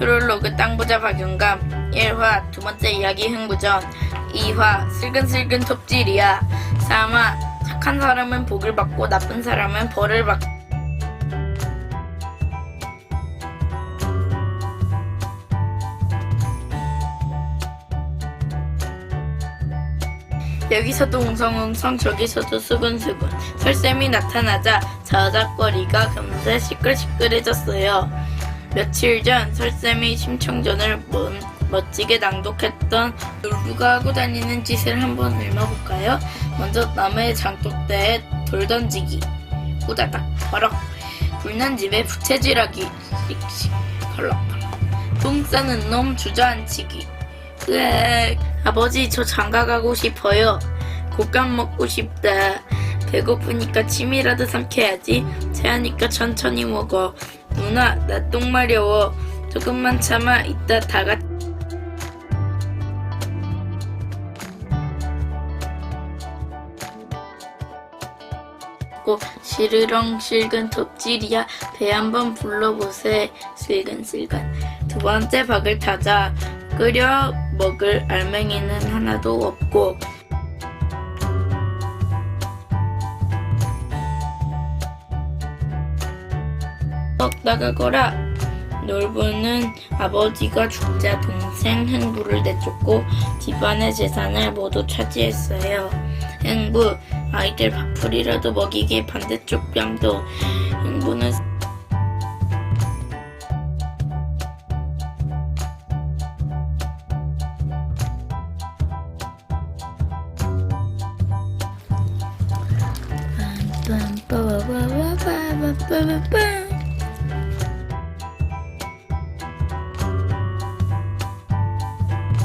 프롤로그 땅부자 박용감 1화 두 번째 이야기 흥부전 2화 슬근슬근 톱질이야 3화 착한 사람은 복을 받고 나쁜 사람은 벌을 받고 여기서도 웅성웅성 저기서도 수근수근 설쌤이 나타나자 자작거리가 금세 시끌시끌해졌어요. 며칠 전 설쌤이 심청전을 멋- 멋지게 낭독했던 놀부가 하고 다니는 짓을 한번 읽어볼까요? 먼저 남의 장독대에 돌 던지기. 후다닥 버럭. 불난 집에 부채질하기. 씩씩 컬럭컬럭. 똥 싸는 놈 주저앉히기. 으악 아버지 저 장가 가고 싶어요. 곶감 먹고 싶다. 배고프니까 침이라도 삼켜야지. 체하니까 천천히 먹어 누나 나 똥 마려워. 조금만 참아 이따 다 같이. 고 시르렁 실근 톱질이야. 배 한번 불러보세. 슬근슬근. 두 번째 박을 타자. 끓여 먹을 알맹이는 하나도 없고 썩 나가거라 놀부는 아버지가 죽자 동생 행부를 내쫓고 집안의 재산을 모두 차지했어요. 행부 아이들 밥풀이라도 먹이게 반대쪽 뺨도 행부는 빰빰빠바바바바바바바